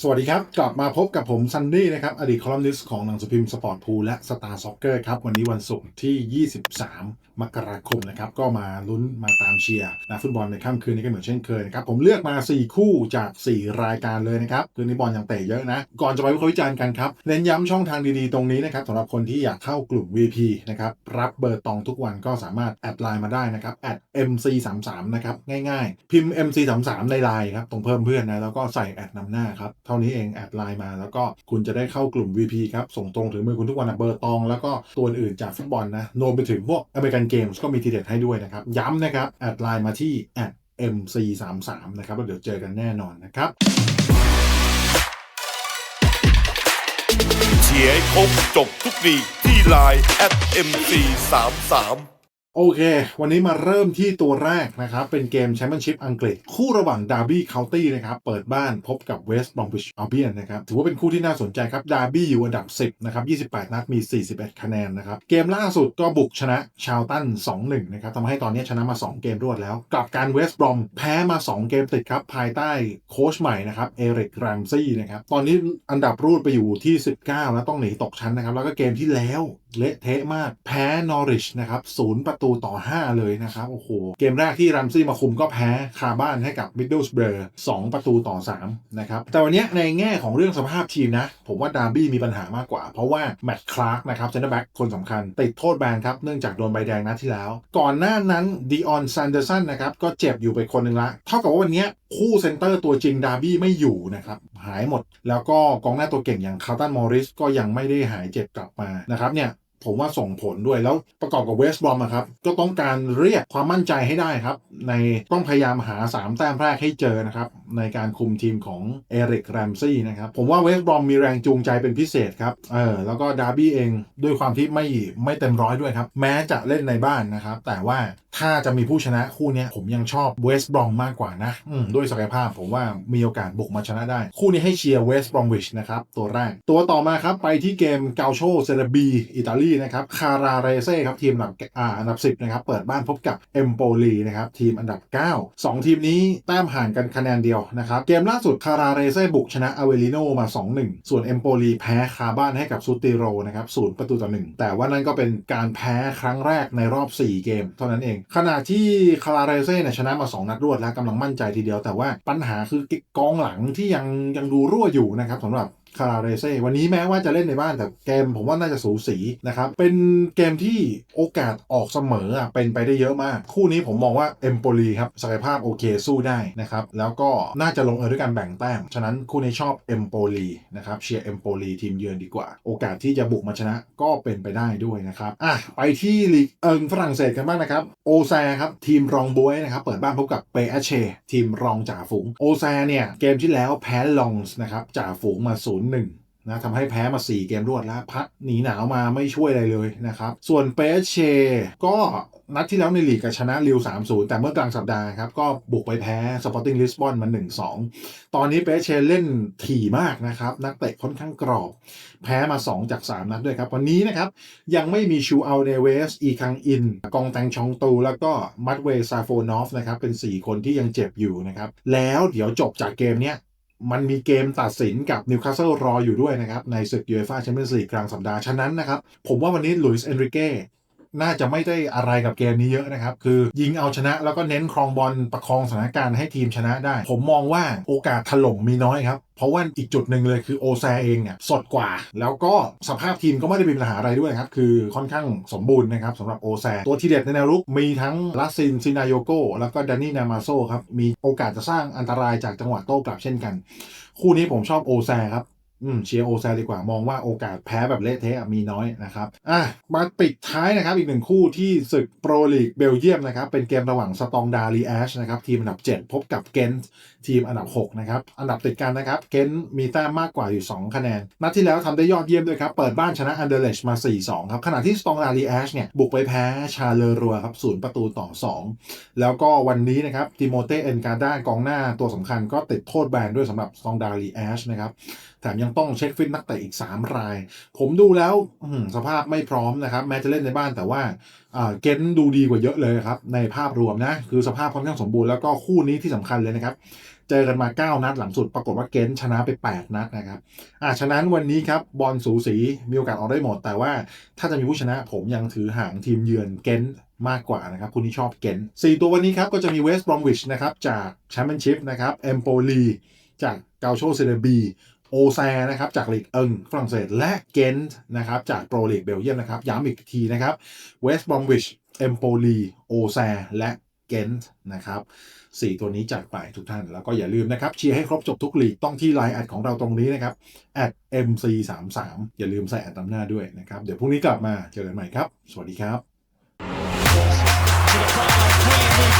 สวัสดีครับ กลับมาพบกับผมซันนี่นะครับ อดีตคอลัมนิสต์ของหนังสือพิมพ์สปอร์ตพูและสตาร์ซ็อกเกอร์ครับ วันนี้วันศุกร์ที่ 23 มกราคมนะครับ ก็มาลุ้นมาตามเชียร์นะฟุตบอลในค่ำคืนนี้ก็เหมือนเช่นเคยนะครับ ผมเลือกมา 4 คู่จาก 4 รายการเลยนะครับ คืนนี้บอลยังเตะเยอะนะ ก่อนจะไปวิเคราะห์วิจารณ์กันครับ เน้นย้ำช่องทางดีๆตรงนี้นะครับสำหรับคนที่อยากเข้ากลุ่ม VP นะครับรับเบอร์ตองทุกวันก็สามารถแอดไลน์มาได้นะครับแอด MC33 นะครับง่ายๆ พิมพ์ MC33 ในไลน์ครับตรงเพิ่มเพื่อนนะแล้วก็ใส่แอดนำหน้าครับเท่านี้เองแอดไลน์มา แล้วก็คุณจะได้เข้ากลุ่ม VP ครับ ส่งตรงถึงมือคุณทุกวันนะเบอร์ตอง แล้วก็ตัวอื่นจากฟุตบอลนะรวมไปถึงพวกอเมริกันเกมส์ก็มีทีเด็ดให้ด้วยนะครับ ย้ำนะครับ แอดไลน์มาที่แอด MC33 นะครับแล้วเดี๋ยวเจอกันแน่นอนนะครับเชียร์ครบจบทุกดีที่ไลน์ at mc 3 3 โอเค วันนี้มาเริ่มที่ตัวแรกนะครับ เป็นเกมแชมเปี้ยนชิพอังกฤษ คู่ระหว่างดาร์บี้เคานตี้นะครับ เปิดบ้านพบกับเวสต์บอมบิชอัลเบียนนะครับ ถือว่าเป็นคู่ที่น่าสนใจครับ ดาร์บี้อยู่อันดับ 10 นะครับ 28 นัดมี 41 คะแนนนะครับ เกมล่าสุดก็บุกชนะชาวตัน 2-1 นะครับทำให้ตอนนี้ชนะมา 2 เกมรวดแล้ว กลับการเวสต์บอมแพ้มา 2 เกมติดครับ ภายใต้โค้ชใหม่นะครับ เอริกแรมซี่นะครับ ตอนนี้อันดับรูดไปอยู่ที่ 19 แล้วต้องหนีตกชั้นนะครับ แล้วก็เกมที่แล้วเละเทะมาก แพ้นอริชนะครับศูนย์ประตูต่อ 5 เลยนะครับ โอ้โห เกมแรกที่รัมซี่มาคุมก็แพ้คาบ้านให้กับมิดเดิลสเบอร์2ประตูต่อ 3 นะครับ แต่วันนี้ในแง่ของเรื่องสภาพทีมนะ ผมว่าดาร์บี้มีปัญหามากกว่า เพราะว่าแมตต์คลาร์กนะครับเซนเตอร์แบ็กคนสำคัญ ติดโทษแบนครับ เนื่องจากโดนใบแดงนัดที่แล้ว ก่อนหน้านั้นดีออนซันเดอร์สันนะครับก็เจ็บอยู่ไปคนหนึ่งละเท่ากับว่าวันนี้คู่เซนเตอร์ตัวจริงดาร์บี้ไม่อยู่นะครับหายหมด แล้วก็กองหน้าตัวเก่งอย่างคาร์ตันมอริสก็ยังไม่ได้หายเจ็บกลับมานะครับเนี่ย ผมว่าส่งผลด้วยแล้วประกอบกับเวสต์บอมครับ ก็ต้องการเรียกความมั่นใจให้ได้ครับ ในต้องพยายามหา 3 แต้มแรกให้เจอนะครับ ในการคุมทีมของเอริกแรมซี่นะครับ ผมว่าเวสต์บอมมีแรงจูงใจเป็นพิเศษครับเออแล้วก็ดาร์บี้เองด้วยความที่ไม่ไม่เต็มร้อยด้วยครับ แม้จะเล่นในบ้านนะครับ แต่ว่าถ้าจะมีผู้ชนะคู่นี้ผมยังชอบเวสต์บอมมากกว่านะด้วยศักยภาพผมว่ามีโอกาสบุกมาชนะได้ คู่นี้ให้เชียร์เวสต์บอมวิชนะครับตัวแรกตัวต่อมาครับไปที่เกมเกาโชเซเรบีอิตาลีนะครับคาราเรเซ่ครับทีมอันดับอ่าอันดับ 10นะครับเปิดบ้านพบกับเอมโปลีนะครับทีมอันดับ 9 2 ทีมนี้แต้มห่างกันคะแนนเดียวนะครับเกมล่าสุดคาราเรเซ่บุกชนะอเวลิโนมา 2-1 ส่วนเอมโปลีแพ้คาบ้านให้กับซูติโรนะครับศูนย์ประตูต่อหนึ่งแต่ว่านั่นก็เป็นการแพ้ครั้งแรกในรอบ 4 เกม เท่านั้นเอง ขณะที่คาราเรเซ่เนี่ยชนะมา 2 นัดรวดแล้วกำลังมั่นใจทีเดียว แต่ว่าปัญหาคือกองหลังที่ยังยังดูรั่วอยู่นะครับสำหรับ คาราเรเซ่วันนี้แม้ว่าจะเล่นในบ้านแต่เกมผมว่าน่าจะสูสีนะครับ เป็นเกมที่โอกาสออกเสมออะเป็นไปได้เยอะมาก คู่นี้ผมมองว่าเอมโปลีครับศักยภาพโอเคสู้ได้นะครับ แล้วก็น่าจะลงเอยด้วยการแบ่งแต้ม ฉะนั้นคู่นี้ชอบเอมโปลีนะครับเชียร์เอมโปลีทีมเยือนดีกว่า โอกาสที่จะบุกมาชนะก็เป็นไปได้ด้วยนะครับอะไปที่ลีกเอิงฝรั่งเศสกันบ้างนะครับโอแซครับทีมรองบวยนะครับเปิดบ้านพบกับเปอเชทีมรองจ่าฝูงโอแซเนี่ยเกมที่แล้วแพ้ลองส์นะครับจ่าฝูงมาศูน0-1นะทำให้แพ้มา 4 เกมรวดแล้วพักหนีหนาวมาไม่ช่วยอะไรเลยนะครับ ส่วนเปเชก็นัดที่แล้วในลีกชนะลิว 3-0 แต่เมื่อกลางสัปดาห์ครับ ก็บุกไปแพ้สปอร์ติ้งลิสบอนมา 1-2 ตอนนี้เปเชเล่นถี่มากนะครับ นักเตะค่อนข้างกรอบ แพ้มา 2 จาก 3 นัดด้วยครับ วันนี้นะครับ ยังไม่มีชูเอัลเนเวส อีคังอิน กองแตงชองตู แล้วก็มัดเวซาโฟนอฟนะครับเป็น 4 คนที่ยังเจ็บอยู่นะครับแล้วเดี๋ยวจบจากเกมเนี้ย มันมีเกมตัดสินกับนิวคาสเซิลรออยู่ด้วยนะครับ ในศึกยูเอฟ่าแชมเปี้ยนส์ลีกกลางสัปดาห์ ฉะนั้นนะครับ ผมว่าวันนี้ลุยส์เอนริเก้ น่าจะไม่ได้อะไรกับเกมนี้เยอะนะครับ คือยิงเอาชนะแล้วก็เน้นครองบอลประคองสถานการณ์ให้ทีมชนะได้ ผมมองว่าโอกาสถล่มมีน้อยครับเพราะว่าอีกจุดหนึ่งเลยคือโอแซเองเนี่ยสดกว่า แล้วก็สภาพทีมก็ไม่ได้มีปัญหาอะไรด้วยครับ คือค่อนข้างสมบูรณ์นะครับสำหรับโอแซ ตัวทีเด็ดในแนวรุกมีทั้งลัสซินซินายโยโกแล้วก็ดานี่นามาโซครับ มีโอกาสจะสร้างอันตรายจากจังหวะโต้กลับเช่นกัน คู่นี้ผมชอบโอแซครับ อืมเชียร์โอแซดีกว่ามองว่าโอกาสแพ้แบบเละเทะมีน้อยนะครับอะมาปิดท้ายนะครับอีกหนึ่งคู่ที่ศึกโปรลีกเบลเยียมนะครับเป็นเกมระหว่างสตองดาลีแอชนะครับทีมอันดับ 7 พบกับเกนทีมอันดับ6นะครับอันดับติดกันนะครับเกนมีแต้มมากกว่าอยู่ 2 คะแนน นัดที่แล้วทำได้ยอดเยี่ยมด้วยครับเปิดบ้านชนะอันเดอร์เลชมา 4-2 ครับขณะที่สตองดาลีแอชเนี่ยบุกไปแพ้ชาเลอรัวครับศูนย์ประตูต่อ 2 แล้วก็วันนี้นะครับติโมเต้เอ็นการ์ด้ากองหน้าตัวสำคัญก็ติดโทษแบนด้วยสำหรับสตองดาลีแอชนะครับ แถมยังต้องเช็คฟิตนักเตะอีก 3 ราย ผมดูแล้วสภาพไม่พร้อมนะครับ แม้จะเล่นในบ้านแต่ว่าเกนดูดีกว่าเยอะเลยครับ ในภาพรวมนะ คือสภาพค่อนข้างสมบูรณ์แล้วก็คู่นี้ที่สำคัญเลยนะครับ เจอกันมา 9 นัดหลังสุด ปรากฏว่าเกนชนะไป 8 นัดนะครับอะฉะนั้นวันนี้ครับบอลสูสีมีโอกาสออกได้หมด แต่ว่าถ้าจะมีผู้ชนะผมยังถือหางทีมเยือนเกนมากกว่านะครับคุณที่ชอบเกนต์สี่ตัววันนี้ครับก็จะมีเวสต์บรอมวิชนะครับจากแชมเปี้ยนชิพนะครับเอมโปลีจากเกาโชเซเดบี โอแซนะครับจากลีกเอิงฝรั่งเศสและเกนต์นะครับจากโปรลีกเบลเยียมนะครับย้ำอีกทีนะครับเวสต์บอมวิชเอมโปลีโอแซและเกนต์นะครับ4ตัวนี้จัดไปทุกท่าน แล้วก็อย่าลืมนะครับเชียร์ให้ครบจบทุกลีกต้องที่ไลน์แอดของเราตรงนี้นะครับ @mc33 อย่าลืมใส่แอดตามหน้าด้วยนะครับ เดี๋ยวพรุ่งนี้กลับมาเจอกันใหม่ครับ สวัสดีครับ